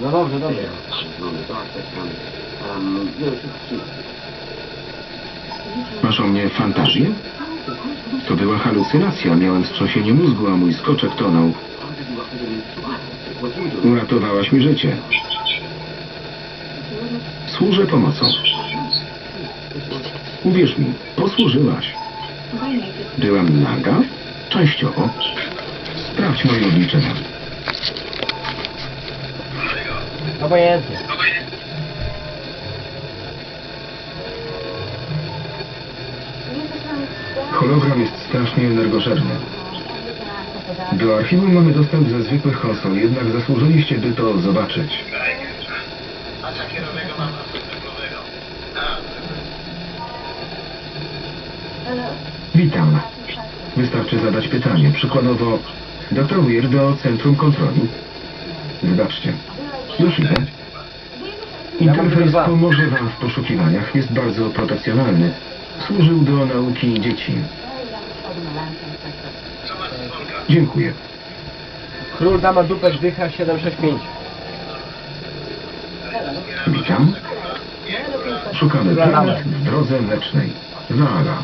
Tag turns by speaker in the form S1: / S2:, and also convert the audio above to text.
S1: No dobrze, dobrze.
S2: Masz o mnie fantazję? To była halucynacja. Miałem wstrząsienie mózgu, a mój skoczek tonął. Uratowałaś mi życie. Służę pomocą. Uwierz mi, posłużyłaś. Byłam naga? Częściowo. Sprawdź moje obliczenia.
S1: Obojętnie.
S2: Hologram jest strasznie energożerny. Do archiwum mamy dostęp ze zwykłych konsol, jednak zasłużyliście, by to zobaczyć. Witam. Wystarczy zadać pytanie. Przykładowo, doktor Weir do Centrum Kontroli. Wybaczcie. Idę. Interfejs pomoże Wam w poszukiwaniach. Jest bardzo protekcjonalny. Służył do nauki dzieci. Dziękuję.
S1: Król dama dupę dycha 765.
S2: Witam. Szukamy planet w drodze mlecznej. Zaga.